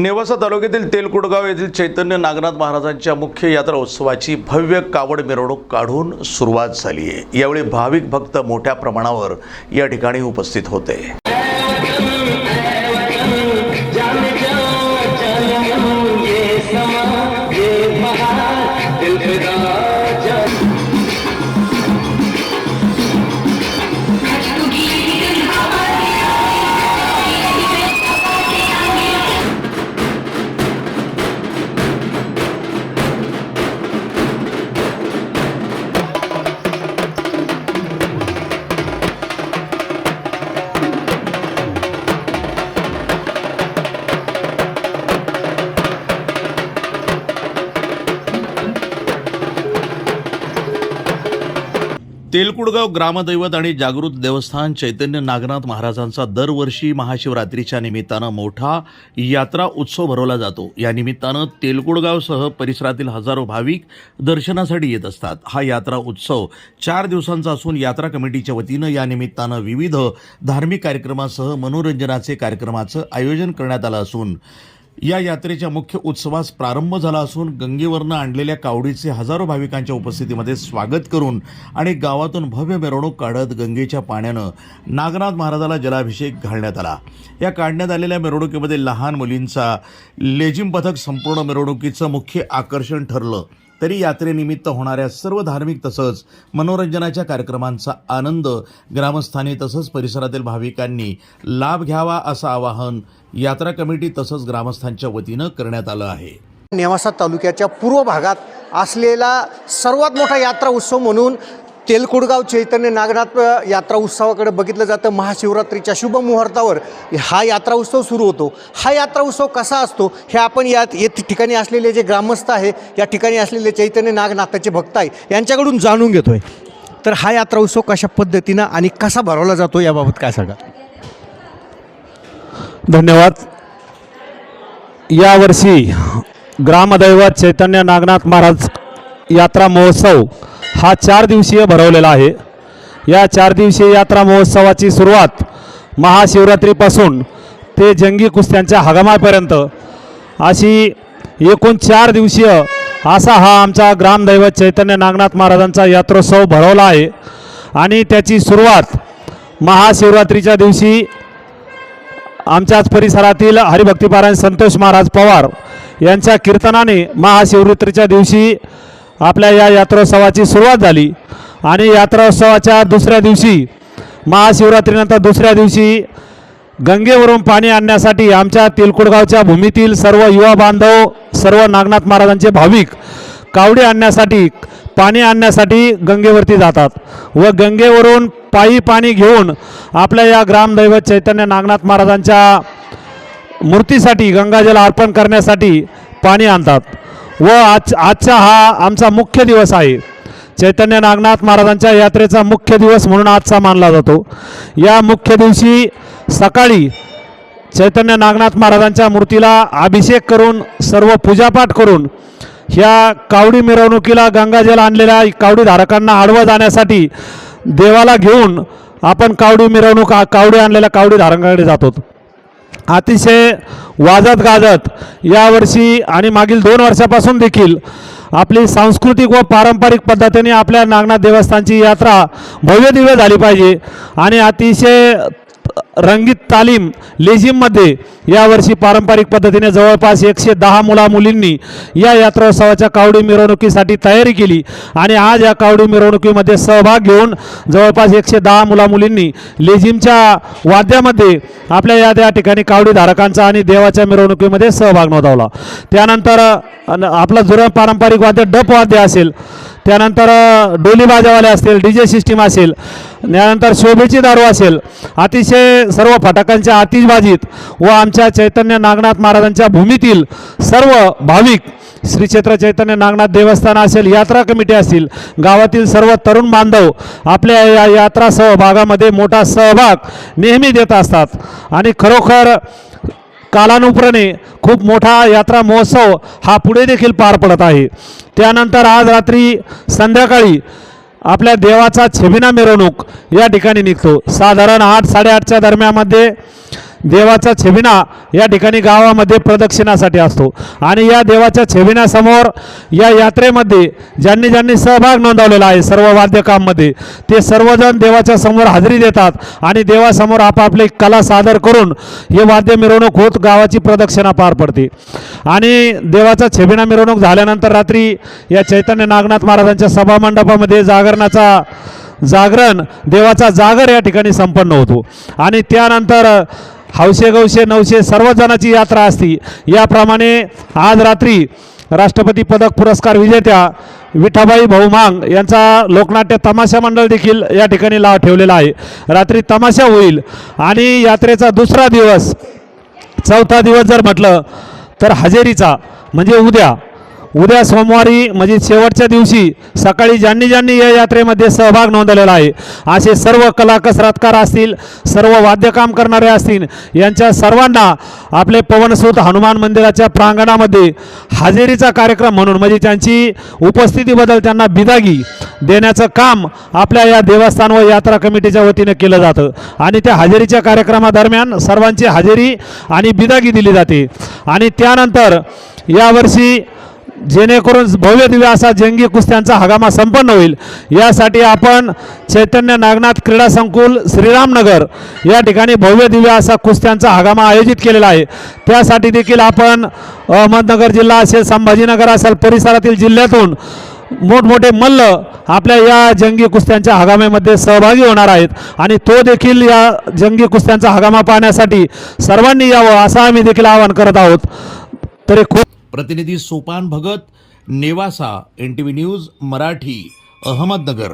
नेवासा तालुक्यातील तेलकुडगाव येथील चैतन्य नागनाथ महाराजांच्या मुख्य यात्रा उत्सवाची भव्य कावड मिरवणूक काढून सुरुवात झाली आहे. यावेळी भाविक भक्त मोठ्या प्रमाणावर या ठिकाणी उपस्थित होते. तेलकुडगाव ग्रामदैवत आणि जागृत देवस्थान चैतन्य नागनाथ महाराजांचा दरवर्षी महाशिवरात्रीच्या निमित्तानं मोठा यात्रा उत्सव भरवला जातो. या निमित्तानं तेलकुडगावसह परिसरातील हजारो भाविक दर्शनासाठी येत असतात. हा यात्रा उत्सव चार दिवसांचा असून यात्रा कमिटीच्या वतीनं या निमित्तानं विविध धार्मिक कार्यक्रमासह मनोरंजनाचे कार्यक्रमाचं आयोजन करण्यात आलं असून या यात्रेच्या मुख्य उत्सवास प्रारंभ झाला असून गंगेवरनं आणलेल्या कावडीचे हजारो भाविकांच्या उपस्थितीमध्ये स्वागत करून आणि गावातून भव्य मिरवणूक काढत गंगेच्या पाण्यानं नागनाथ महाराजाला जलाभिषेक घालण्यात आला. या काढण्यात आलेल्या मिरवणुकीमध्ये लहान मुलींचा लेझिम पथक संपूर्ण मिरवणुकीचं मुख्य आकर्षण ठरलं. तरी यात्रेनिमित्त होणाऱ्या सर्व धार्मिक तसंच मनोरंजनाच्या कार्यक्रमांचा आनंद ग्रामस्थानी तसंच परिसरातील भाविकांनी लाभ घ्यावा असं आवाहन यात्रा कमिटी तसंच ग्रामस्थांच्या वतीनं करण्यात आलं आहे. नेवासा तालुक्याच्या पूर्व भागात असलेला सर्वात मोठा यात्रा उत्सव म्हणून तेलकुडगाव चैतन्य नागनाथ यात्रा उत्सवाकडे बघितलं जातं. महाशिवरात्रीच्या शुभ मुहूर्तावर हा यात्रा उत्सव सुरू होतो. हा यात्रा उत्सव कसा असतो? हे आपण या ठिकाणी असलेले जे ग्रामस्थ आहे या ठिकाणी असलेले चैतन्य नागनाथाचे भक्त आहे यांच्याकडून जाणून घेतोय. तर हा यात्रा उत्सव कशा पद्धतीनं आणि कसा भरवला जातो याबाबत काय सांगा? धन्यवाद. यावर्षी ग्रामदैवत चैतन्य नागनाथ महाराज यात्रा महोत्सव हा चार दिवसीय भरवलेला आहे. या चार दिवसीय यात्रा महोत्सवाची सुरुवात महाशिवरात्रीपासून ते जंगी कुस्त्यांच्या हगामापर्यंत अशी एकूण चार दिवसीय असा हा आमचा ग्रामदैवत चैतन्य नागनाथ महाराजांचा यात्रोत्सव भरवला आहे. आणि त्याची सुरुवात महाशिवरात्रीच्या दिवशी आमच्याच परिसरातील हरिभक्तीपारायण संतोष महाराज पवार यांच्या कीर्तनाने महाशिवरात्रीच्या दिवशी आपल्या या यात्रोत्सवाची सुरुवात झाली. आणि यात्रोत्सवाच्या दुसऱ्या दिवशी महाशिवरात्रीनंतर दुसऱ्या दिवशी गंगेवरून पाणी आणण्यासाठी आमच्या तिलकुडगावच्या भूमीतील सर्व युवा बांधव सर्व नागनाथ महाराजांचे भाविक कावडी आणण्यासाठी पाणी आणण्यासाठी गंगेवरती जातात व गंगेवरून पायी पाणी घेऊन आपल्या या ग्रामदैवत चैतन्य नागनाथ महाराजांच्या मूर्तीसाठी गंगाजल अर्पण करण्यासाठी पाणी आणतात. व आज आजचा हा आमचा मुख्य दिवस आहे. चैतन्य नागनाथ महाराजांच्या यात्रेचा मुख्य दिवस म्हणून आजचा मानला जातो. या मुख्य दिवशी सकाळी चैतन्य नागनाथ महाराजांच्या मूर्तीला अभिषेक करून सर्व पूजापाठ करून ह्या कावडी मिरवणुकीला गंगाजल आणलेल्या कावडी धारकांना आडवं जाण्यासाठी देवाला घेऊन आपण कावडी मिरवणूक कावडी आणलेल्या कावडी धारकांकडे जातो. अतिशय वाजत गाजत यावर्षी आणि मागील दोन वर्षापासून देखील आपली सांस्कृतिक व पारंपरिक पद्धतीने आपल्या नागनाथ देवस्थानची यात्रा भव्य दिव्य झाली पाहिजे. आणि अतिशय रंगीत तालीम लेझिममध्ये यावर्षी पारंपरिक पद्धतीने जवळपास एकशे दहा मुला मुलींनी या यात्रोत्सवाच्या कावडी मिरवणुकीसाठी तयारी केली आणि आज या कावडी मिरवणुकीमध्ये सहभाग घेऊन जवळपास एकशे दहा मुला मुलींनी लेझिमच्या वाद्यामध्ये आपल्या या त्या ठिकाणी कावडी धारकांचा आणि देवाच्या मिरवणुकीमध्ये सहभाग नोंदवला. त्यानंतर आपला आपलं पारंपरिक वाद्य डप वाद्य असेल त्यानंतर डोली बाजावाले असतील डी जे सिस्टीम असेल त्यानंतर शोभेची दारू असेल अतिशय सर्व फटाक्यांच्या आतिषबाजीत व आमच्या चैतन्य नागनाथ महाराजांच्या भूमीतील सर्व भाविक श्री क्षेत्र चैतन्य नागनाथ देवस्थान असेल यात्रा कमिटी असतील गावातील सर्व तरुण बांधव आपल्या या यात्रा सहभागामध्ये मोठा सहभाग नेहमी देत असतात. आणि खरोखर कालानुप्रणे खूप मोठा यात्रा महोत्सव हा पुढे देखील पार पडत आहे. त्यानंतर आज रात्री संध्याकाळी आपल्या देवाचा छबिना मिरवणूक या ठिकाणी निघतो. साधारण आठ साडेआठच्या दरम्यामध्ये देवाचा छेबिना या ठिकाणी गावामध्ये प्रदक्षिणासाठी असतो. आणि या देवाच्या छबिनासमोर या यात्रेमध्ये ज्यांनी ज्यांनी सहभाग नोंदवलेला आहे सर्व वाद्यकाममध्ये ते सर्वजण देवाच्या समोर हजेरी देतात आणि देवासमोर आपापली कला सादर करून हे वाद्य मिरवणूक होत गावाची प्रदक्षिणा पार पडते. आणि देवाचा छेबिना मिरवणूक झाल्यानंतर रात्री या चैतन्य नागनाथ महाराजांच्या सभामंडपामध्ये जागरणाचा जागरण देवाचा जागर या ठिकाणी संपन्न होतो. आणि त्यानंतर हौशे गौशे नवशे सर्व जणाची यात्रा असती. याप्रमाणे आज रात्री राष्ट्रपती पदक पुरस्कार विजेत्या विठाबाई भाऊ मांग यांचा लोकनाट्य तमाशा मंडळ देखील या ठिकाणी लाव ठेवलेला आहे. रात्री तमाशा होईल आणि यात्रेचा दुसरा दिवस चौथा दिवस जर म्हटलं तर हजेरीचा म्हणजे उद्या. उद्या सोमवारी म्हणजे शेवटच्या दिवशी सकाळी ज्यांनी ज्यांनी या यात्रेमध्ये सहभाग नोंदवलेला आहे असे सर्व कला कसरतकार असतील सर्व वाद्यकाम करणारे असतील यांच्या सर्वांना आपले पवनसूत हनुमान मंदिराच्या प्रांगणामध्ये हजेरीचा कार्यक्रम म्हणून म्हणजे त्यांची उपस्थितीबद्दल त्यांना बिदागी देण्याचं काम आपल्या या देवस्थान व यात्रा कमिटीच्या वतीनं केलं जातं. आणि त्या हजेरीच्या कार्यक्रमादरम्यान सर्वांची हजेरी आणि बिदागी दिली जाते. आणि त्यानंतर यावर्षी जेणेकरून भव्य दिव्य असा जंगी कुस्त्यांचा हगामा संपन्न होईल. यासाठी आपण चैतन्य नागनाथ क्रीडा संकुल श्रीरामनगर या ठिकाणी भव्य दिव्य असा कुस्त्यांचा हगामा आयोजित केलेला आहे. त्यासाठी देखील आपण अहमदनगर जिल्हा असेल संभाजीनगर असेल परिसरातील जिल्ह्यातून मोठमोठे मल्ल आपल्या या जंगी कुस्त्यांच्या हगाम्यामध्ये सहभागी होणार आहेत. आणि तो देखील या जंगी कुस्त्यांचा हगामा पाहण्यासाठी सर्वांनी यावं असं आम्ही देखील आवाहन करत आहोत. तरी खूप प्रतिनिधी Sopan Bhagat Newasa N T V news Marathi Ahmednagar.